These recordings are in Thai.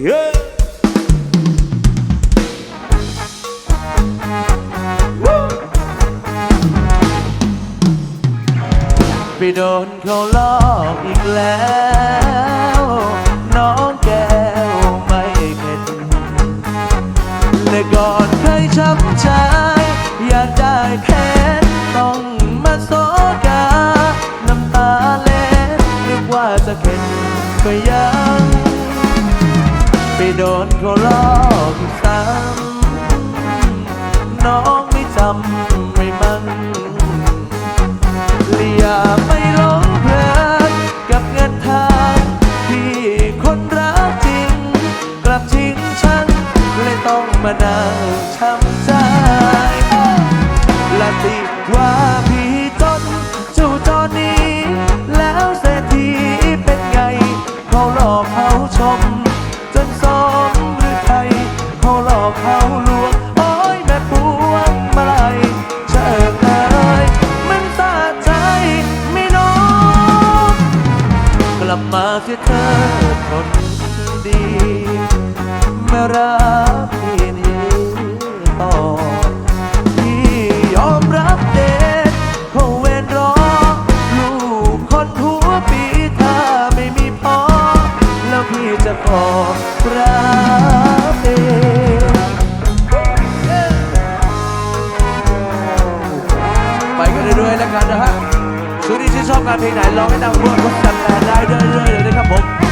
ไปโดนเขาลอกอีกแล้ว น้องแก้วไม่เข็ดแต่ก่อนเคยช้ำใจอยากได้แค่ต้องมาโซกา น้ำตาเล็ดนึกว่าจะเข็ดก็ยัง โดนเขาลอกซ้ำน้องไม่จำไม่มันเลียไม่ลงเพลินกับเงินทางที่คนรักจริง กลับทิ้งฉันเลยต้องมานั่งช้ำ จะขอรับเองไปกันเรื่อยๆแล้วกันนะฮะชุดนี่ชื่นชอบการเพลงไหนลองให้ดังเวอร์ก็จัดแลนได้เรื่อยๆเลยนะครับผม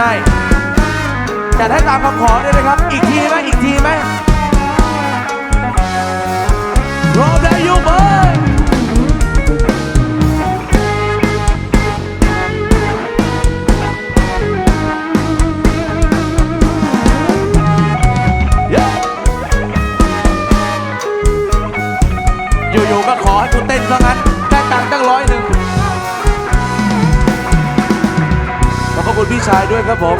ง่ายแต่ถ้าตามคำขอด้วยนะครับ อีกทีไหมอีกทีไหมพร้อมแล้วยูเบิร์อยู่ๆก็ขอให้คุณเต้นซะงั้น คุณพี่ชายด้วยครับผม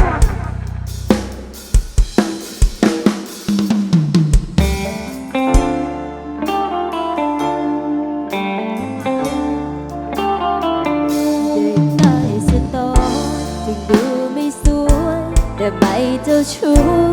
แต่ไม่เจ้าชู้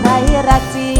ใครรักจริง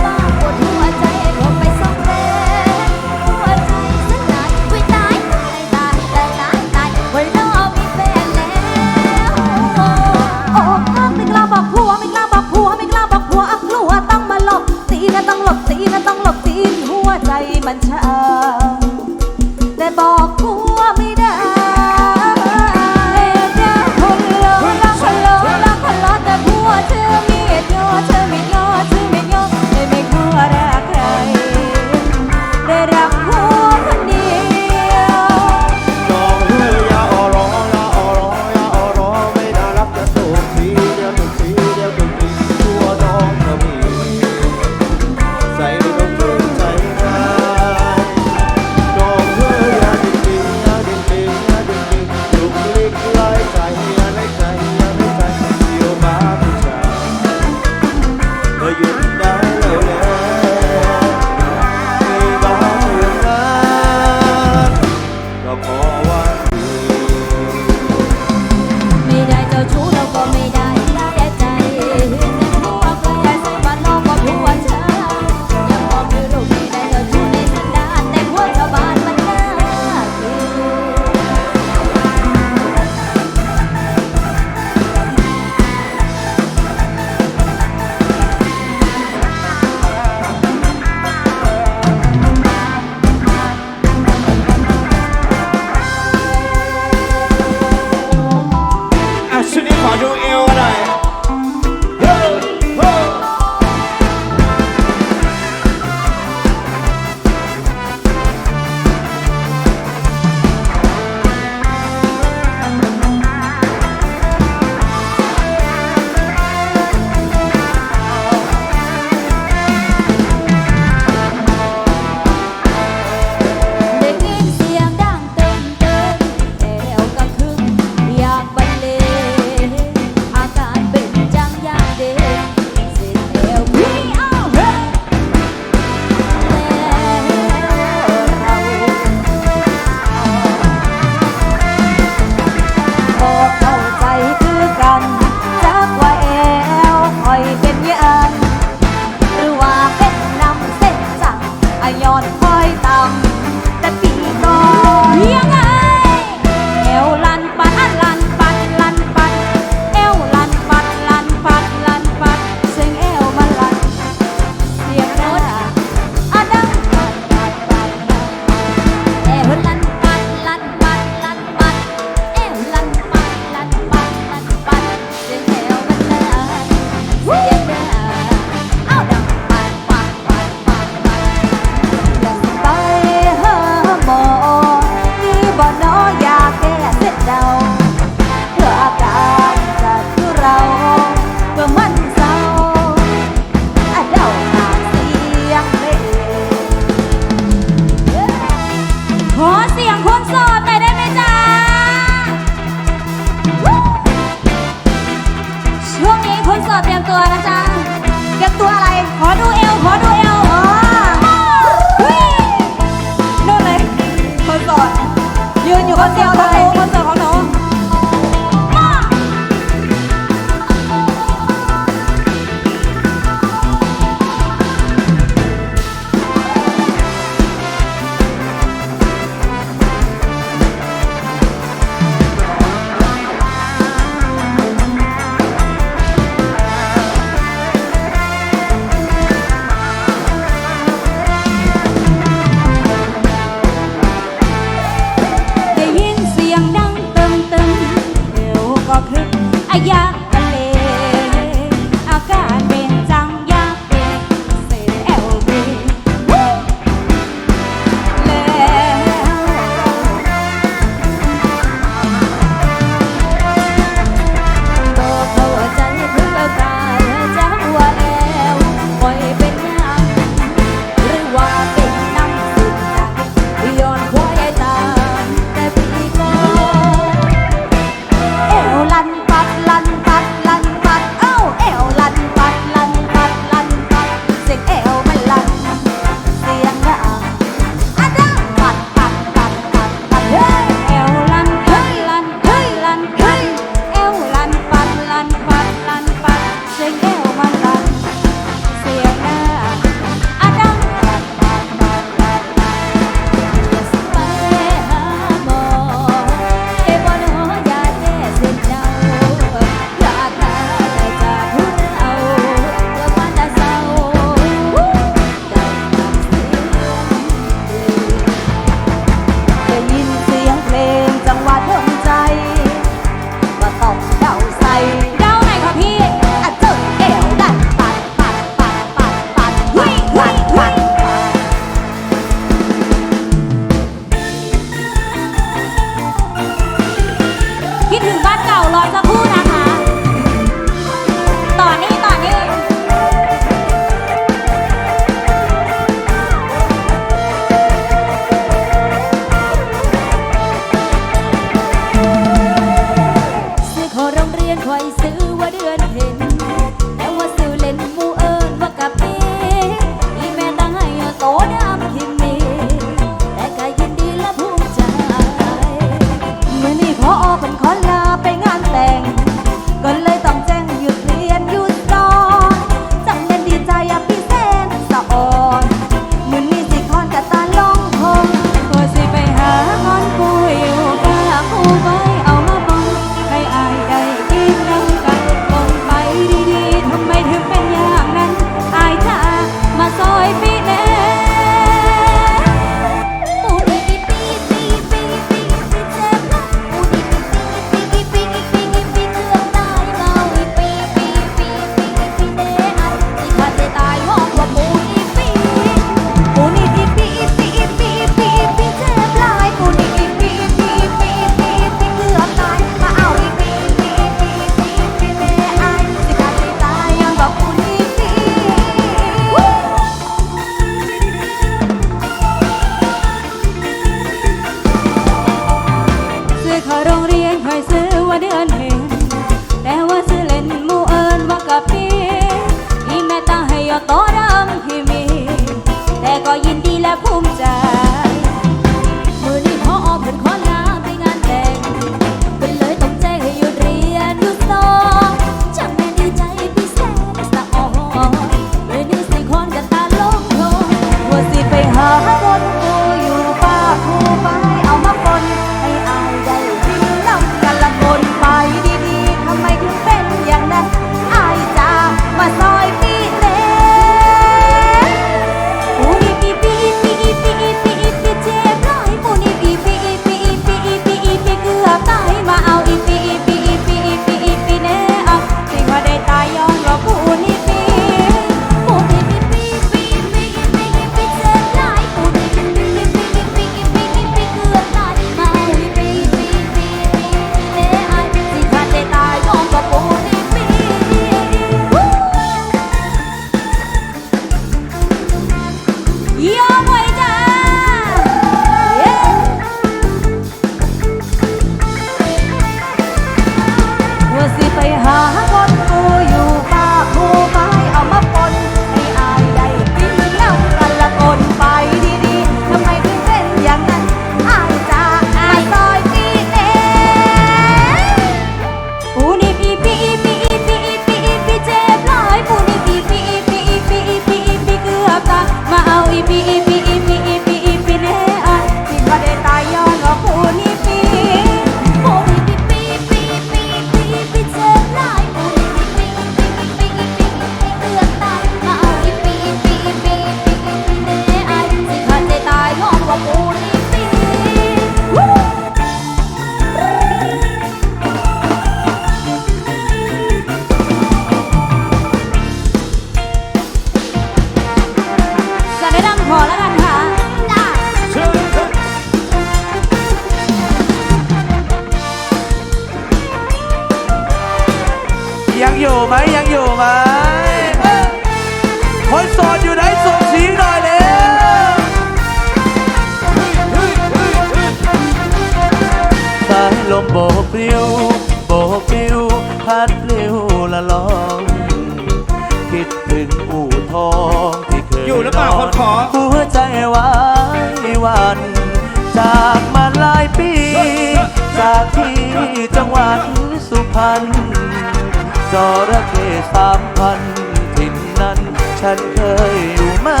ันเคยอยู่มา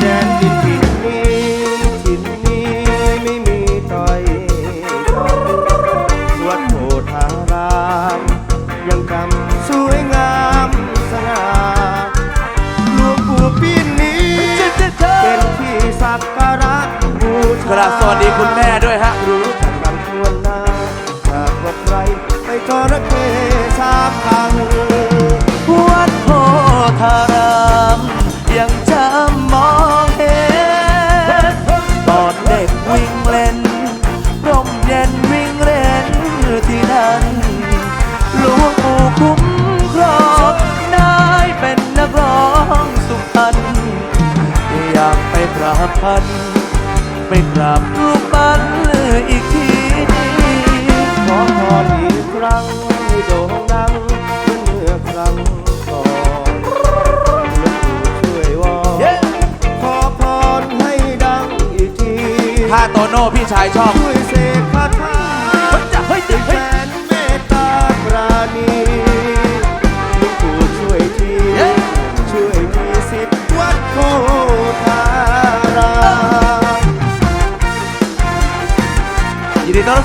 แดนดินถิ่นนี้ถิ่นนี้ไม่มีตอยวัดโพธารามยังจำสวยงามสง่าหลวงปู่นี้เป็นที่สักการะบูชาสวัสดีคุณแม่ด้วยฮะ พัน ไปกราบรูปปั้นเลยอีกทีขอพออีกครั้งโด่งดังเหมื่อครั้งก่อนหลวงปู่ช่วยวอนขอพรให้ดังอีกที ถ้าโตโน่พี่ชายชอบ ช่วยเสกคาถา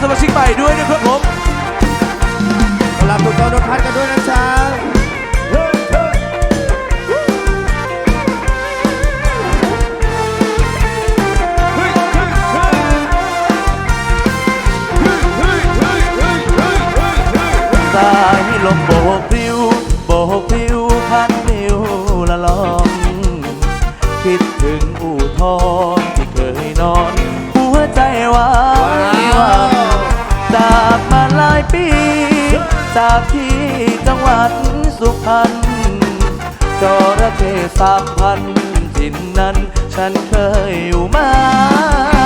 สมาชิกใหม่ด้วยนะครับผมสำหรับคุณกอนรพัฒกันด้วยนะจ๊าบสายลมโบกพริ้วโบกพริ้วพันนิ้วละลอง คิดถึงอู่ทอง จากที่จังหวัดสุพรรณจระเข้สามพันถิ่นนั้น ฉันเคยอยู่มา